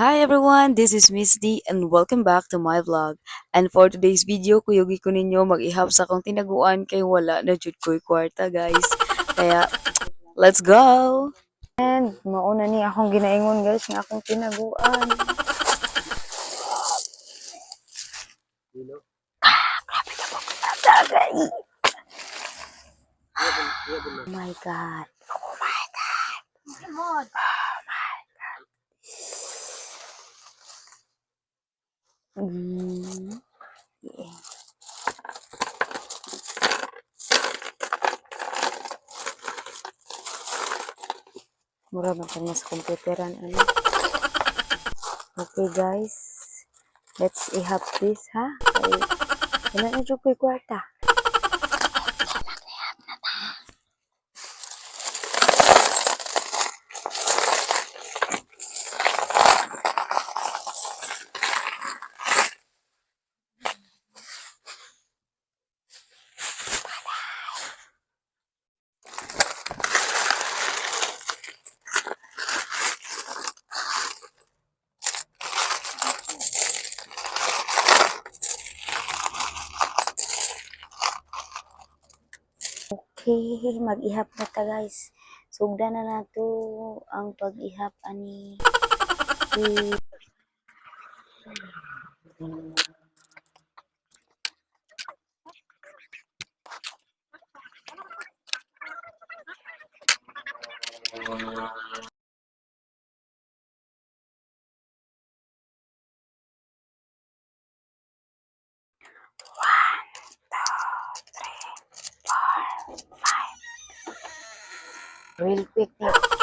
Hi everyone, this is Miss D and welcome back to my vlog. And for today's video, kuyugi ko ninyo mag-ihap sa akong tinaguan kay wala na jud ko'y kwarta guys. Kaya, let's go! And mauna ni akong ginaingon guys nga akong tinaguan. Tagay! Oh my God. Oh my God. Mm. Mura ba kanya sa computeran ano? Okay guys. Let's ihap this ha. Kay wala na ko'y kwarta. Okay, mag-ihap na ta guys. Sugda na nato ang pag-ihap ani. Eh, real quickly